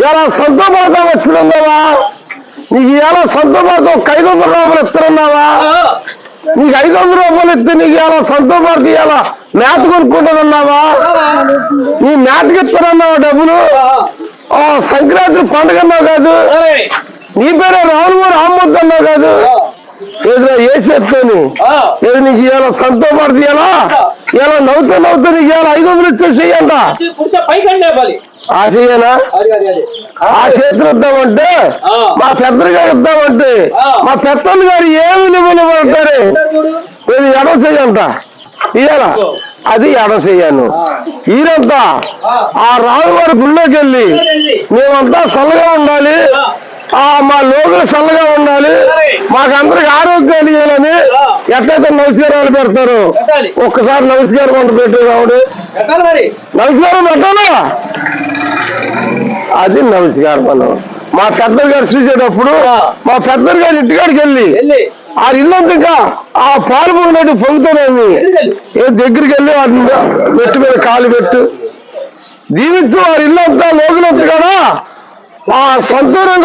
ఇలా సొంత పడతా వచ్చిందన్నావా నీకు ఇలా సొంత పడతా ఒక ఐదు వందల రూపాయలు ఇస్తున్నావా? నీకు ఐదు వందల రూపాయలు ఇస్తే నీకు ఇలా సొంత పడితే ఇలా మేత కొనుక్కుంటానన్నావా నీ మేతకి ఇస్తానన్నావా డబ్బులు? సంక్రాంతి పండుగ అన్నావు కాదు. నీ పేరే రాములు రామ్మొద్దు అన్నావు కాదు. ఏదో ఏ చేస్తాను ఏది నీకు ఇలా సొంత పడితే ఇలా ఇలా నవ్వుతా నవ్వుతా నీకు ఇలా ఐదు వందలు ఇచ్చే ఆ ఆ చేతులు ఇద్దామంటే. మా పెద్దలు గారు ఇద్దామంటే. మా పెద్దలు గారు ఏమి నిమ్మలు పడతారు? నేను ఎడ చెయ్యంట ఇయ్యాల. అది ఎడ చెయ్యాను ఈరంతా ఆ. రాజు వారి గుళ్ళోకి వెళ్ళి మేమంతా చల్లగా ఉండాలి. ఆ. మా లోకలు చల్లగా ఉండాలి. మాకందరికి ఆరోగ్యాలు ఇవ్వాలని ఎట్లయితే నమస్కారాలు పెడతారు. ఒక్కసారి నమస్కారం వంట పెట్టే రావుడు ఎక్కడ మరి. నమస్కారం పెట్టాలా? అది నమస్కారం మనం మా పెద్దలు గారు చూసేటప్పుడు మా పెద్దలు గారు ఇంటికాడికి వెళ్ళి ఆ ఇల్లంతా ఇంకా ఆ పాలు పోయినట్టు ఎదురుకెళ్ళు. ఏ దగ్గరికి వెళ్ళి వాటిని పెట్టు మీద కాలు పెట్టు. దీనితో వారి ఇల్లంతా లోతులంతా కదా. ఆ సంతూరంగా